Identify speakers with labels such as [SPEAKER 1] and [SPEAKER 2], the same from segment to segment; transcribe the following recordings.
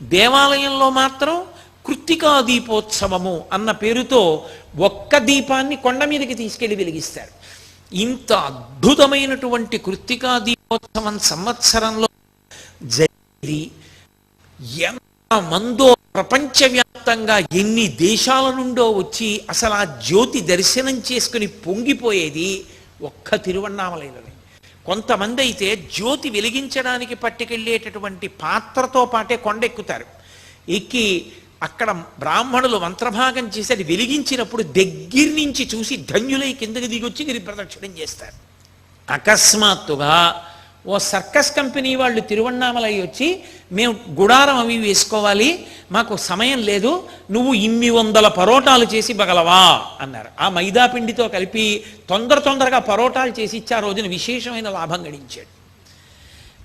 [SPEAKER 1] దేవాలయంలో మాత్రం కృత్తికా దీపోత్సవము అన్న పేరుతో ఒక్క దీపాన్ని కొండ మీదకి తీసుకెళ్ళి వెలిగిస్తారు. ఇంత అద్భుతమైనటువంటి కృత్తికా దీపోత్సవం సంవత్సరంలో జరిగి ఎంత మందో ప్రపంచవ్యాప్తంగా ఎన్ని దేశాల నుండో వచ్చి అసలు ఆ జ్యోతి దర్శనం చేసుకుని పొంగిపోయేది ఒక్క తిరువన్నామలైనది కొంతమంది అయితే జ్యోతి వెలిగించడానికి పట్టుకెళ్ళేటటువంటి పాత్రతో పాటే కొండెక్కుతారు. ఎక్కి అక్కడ బ్రాహ్మణులు మంత్రభాగం చేసి అది వెలిగించినప్పుడు దగ్గర నుంచి చూసి ధన్యులై కిందకి దిగొచ్చి గిరి ప్రదక్షిణం చేస్తారు. అకస్మాత్తుగా ఓ సర్కస్ కంపెనీ వాళ్ళు తిరువన్నామలై వచ్చి మేము గుడారం అవి వేసుకోవాలి మాకు సమయం లేదు నువ్వు ఇన్ని వందల పరోటాలు చేసి బగలవా అన్నారు. ఆ మైదా పిండితో కలిపి తొందర తొందరగా పరోటాలు చేసి ఇచ్చి ఆ రోజున విశేషమైన లాభం గడించాడు.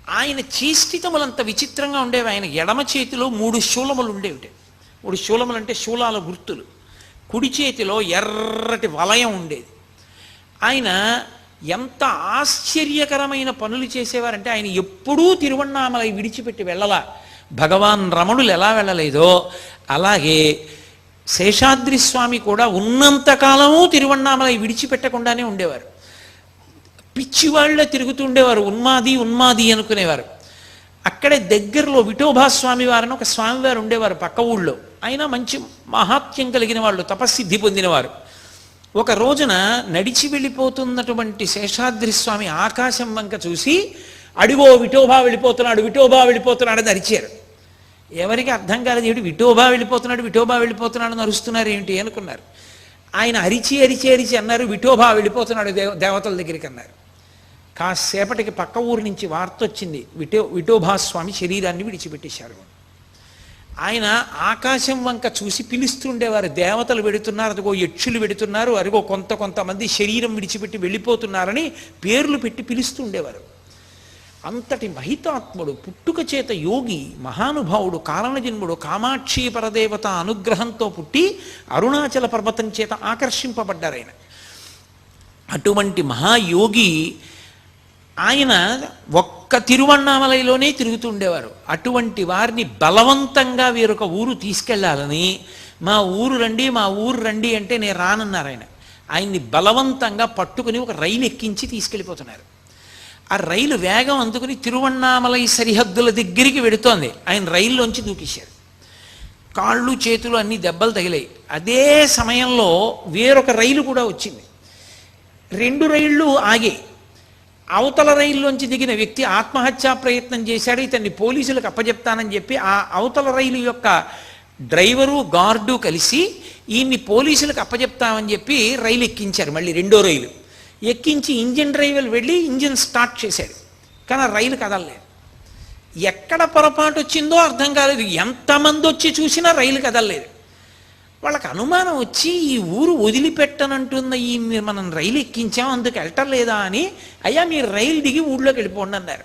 [SPEAKER 1] ఆయన చేష్టితములంత విచిత్రంగా ఉండేవి. ఆయన ఎడమ చేతిలో మూడు శూలములు ఉండేవి మూడు శూలములు అంటే శూలాల గుర్తులు. కుడి చేతిలో ఎర్రటి వలయం ఉండేది. ఆయన ఎంత ఆశ్చర్యకరమైన పనులు చేసేవారంటే ఆయన ఎప్పుడూ తిరువణామలై విడిచిపెట్టి వెళ్ళలా. భగవాన్ రమణులు ఎలా వెళ్ళలేదో అలాగే శేషాద్రి స్వామి కూడా ఉన్నంతకాలము తిరువణామలై విడిచిపెట్టకుండానే ఉండేవారు. పిచ్చివాళ్ళ తిరుగుతూ ఉండేవారు ఉన్మాది ఉన్మాది అనుకునేవారు. అక్కడే దగ్గరలో విఠోభాస్వామి వారని ఒక స్వామివారు ఉండేవారు పక్క ఊళ్ళో. ఆయన మంచి మహాత్యం కలిగిన వాళ్ళు తపస్సిద్ధి పొందినవారు. ఒక రోజున నడిచి వెళ్ళిపోతున్నటువంటి శేషాద్రి స్వామి ఆకాశం వంక చూసి అడిగో విఠోబా వెళ్ళిపోతున్నాడు విఠోబా వెళ్ళిపోతున్నాడు అని అరిచారు. ఎవరికి అర్థం కాలేదు ఏమిటి విఠోబా వెళ్ళిపోతున్నాడు విఠోబా వెళ్ళిపోతున్నాడు అని అరుస్తున్నారు ఏమిటి అనుకున్నారు. ఆయన అరిచి అరిచి అరిచి అన్నారు విఠోబా వెళ్ళిపోతున్నాడు దేవ దేవతల దగ్గరికి అన్నారు. కాసేపటికి పక్క ఊరు నుంచి వార్త వచ్చింది విఠో విఠోబా స్వామి శరీరాన్ని విడిచిపెట్టేశారు. ఆయన ఆకాశం వంక చూసి పిలుస్తుండేవారు. దేవతలు పెడుతున్నారు అదిగో యక్షులు పెడుతున్నారు అదిగో కొంత కొంతమంది శరీరం విడిచిపెట్టి వెళ్ళిపోతున్నారని పేర్లు పెట్టి పిలుస్తుండేవారు. అంతటి మహితాత్ముడు పుట్టుక చేత యోగి మహానుభావుడు కారణజన్ముడు కామాక్షి పరదేవత అనుగ్రహంతో పుట్టి అరుణాచల పర్వతం చేత ఆకర్షింపబడ్డారు ఆయన అటువంటి మహాయోగి ఆయన ఒక్క తిరువన్నామలలోనే తిరుగుతూ ఉండేవారు అటువంటి వారిని బలవంతంగా వీరొక ఊరు తీసుకెళ్ళాలని మా ఊరు రండి మా ఊరు రండి అంటే నేను రానన్నారు ఆయన. ఆయన్ని బలవంతంగా పట్టుకుని ఒక రైలు ఎక్కించి తీసుకెళ్ళిపోతున్నారు. ఆ రైలు వేగం అందుకుని తిరువన్నామలై సరిహద్దుల దగ్గరికి వెడుతోంది. ఆయన రైల్లోంచి దూకేశారు. కాళ్ళు చేతులు అన్ని దెబ్బలు తగిలాయి. అదే సమయంలో వేరొక రైలు కూడా వచ్చింది. రెండు రైళ్ళు ఆగాయి. అవతల రైల్లోంచి దిగిన వ్యక్తి ఆత్మహత్యా ప్రయత్నం చేశాడు ఇతన్ని పోలీసులకు అప్పజెప్తానని చెప్పి ఆ అవతల రైలు యొక్క డ్రైవరు గార్డు కలిసి ఈయన్ని పోలీసులకు అప్పజెప్తామని చెప్పి రైలు ఎక్కించారు మళ్ళీ రెండో రైలు. ఎక్కించి ఇంజిన్ డ్రైవర్ వెళ్ళి ఇంజిన్ స్టార్ట్ చేశాడు. కానీ రైలు కదలలేదు. ఎక్కడ పొరపాటు వచ్చిందో అర్థం కాలేదు. ఎంతమంది వచ్చి చూసినా రైలు కదలలేదు. వాళ్ళకి అనుమానం వచ్చి ఈ ఊరు వదిలిపెట్టనంటున్న ఈ మీరు మనం రైలు ఎక్కించాం అందుకు వెళ్ళటం లేదా అని అయ్యా మీరు రైలు దిగి ఊళ్ళోకి వెళ్ళిపోండి అన్నారు.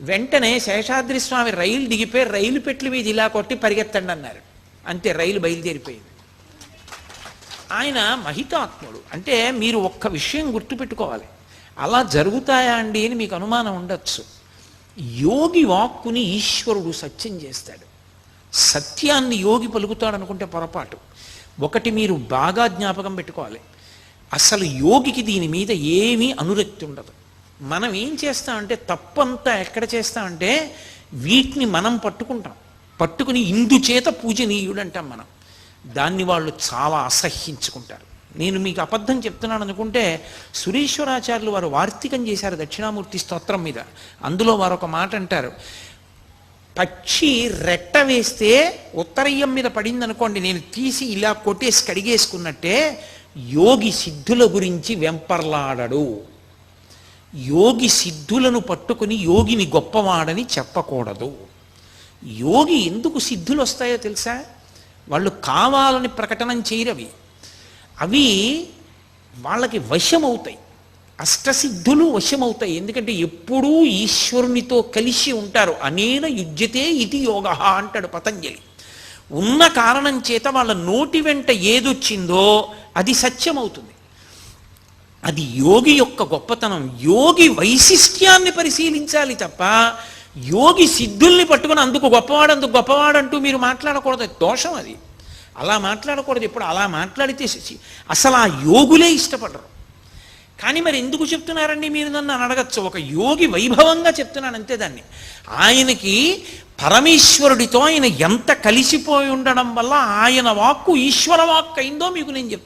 [SPEAKER 1] వెంటనే శేషాద్రి స్వామి రైలు దిగిపోయి రైలు పెట్లు మీద ఇలా కొట్టి పరిగెత్తండి అన్నారు. అంతే రైలు బయలుదేరిపోయింది. ఆయన మహితాత్ముడు. అంటే మీరు ఒక్క విషయం గుర్తుపెట్టుకోవాలి. అలా జరుగుతాయా అండి అని మీకు అనుమానం ఉండొచ్చు. యోగి వాక్కుని ఈశ్వరుడు సత్యం చేస్తాడు. సత్యాన్ని యోగి పలుకుతాడు అనుకుంటే పొరపాటు. ఒకటి మీరు బాగా జ్ఞాపకం పెట్టుకోవాలి. అసలు యోగికి దీని మీద ఏమీ అనురక్తి ఉండదు. మనం ఏం చేస్తామంటే తప్పంతా ఎక్కడ చేస్తామంటే వీటిని మనం పట్టుకుంటాం. పట్టుకుని ఇందుచేత పూజనీయుడు అంటాం మనం. దాన్ని వాళ్ళు చాలా అసహ్యించుకుంటారు. నేను మీకు అబద్ధం చెప్తున్నాను అనుకుంటే సురేశ్వరాచార్యులు వారు వార్తికం చేశారు దక్షిణామూర్తి స్తోత్రం మీద. అందులో వారు ఒక మాట అంటారు పక్షి రెట్ట వేస్తే ఉత్తరయ్యం మీద పడింది అనుకోండి నేను తీసి ఇలా కొట్టేసి కడిగేసుకున్నట్టే యోగి సిద్ధుల గురించి వెంపర్లాడడు. యోగి సిద్ధులను పట్టుకుని యోగిని గొప్పవాడని చెప్పకూడదు. యోగి ఎందుకు సిద్ధులు వస్తాయో తెలుసా? వాళ్ళు కావాలని ప్రకటనం చేయరవి. అవి వాళ్ళకి వశమవుతాయి. అష్టసిద్ధులు వశమవుతాయి. ఎందుకంటే ఎప్పుడూ ఈశ్వరునితో కలిసి ఉంటారు. అనేన యుజ్యతే ఇది యోగ అంటాడు పతంజలి. ఉన్న కారణం చేత వాళ్ళ నోటి వెంట ఏదొచ్చిందో అది సత్యమవుతుంది. అది యోగి యొక్క గొప్పతనం. యోగి వైశిష్ట్యాన్ని పరిశీలించాలి తప్ప యోగి సిద్ధుల్ని పట్టుకుని అందుకు గొప్పవాడు అందుకు గొప్పవాడంటూ మీరు మాట్లాడకూడదు. దోషం అది. అలా మాట్లాడకూడదు. ఇప్పుడు అలా మాట్లాడితే అసలు ఆ యోగులే ఇష్టపడరు. కానీ మరి ఎందుకు చెప్తున్నారండి మీరు నన్ను అడగచ్చు? ఒక యోగి వైభవంగా చెప్తున్నాను అంతే దాన్ని. ఆయనకి పరమేశ్వరుడితో ఆయన ఎంత కలిసిపోయి ఉండడం వల్ల ఆయన వాక్కు ఈశ్వర వాక్కు అయిందో మీకు నేను చెప్తాను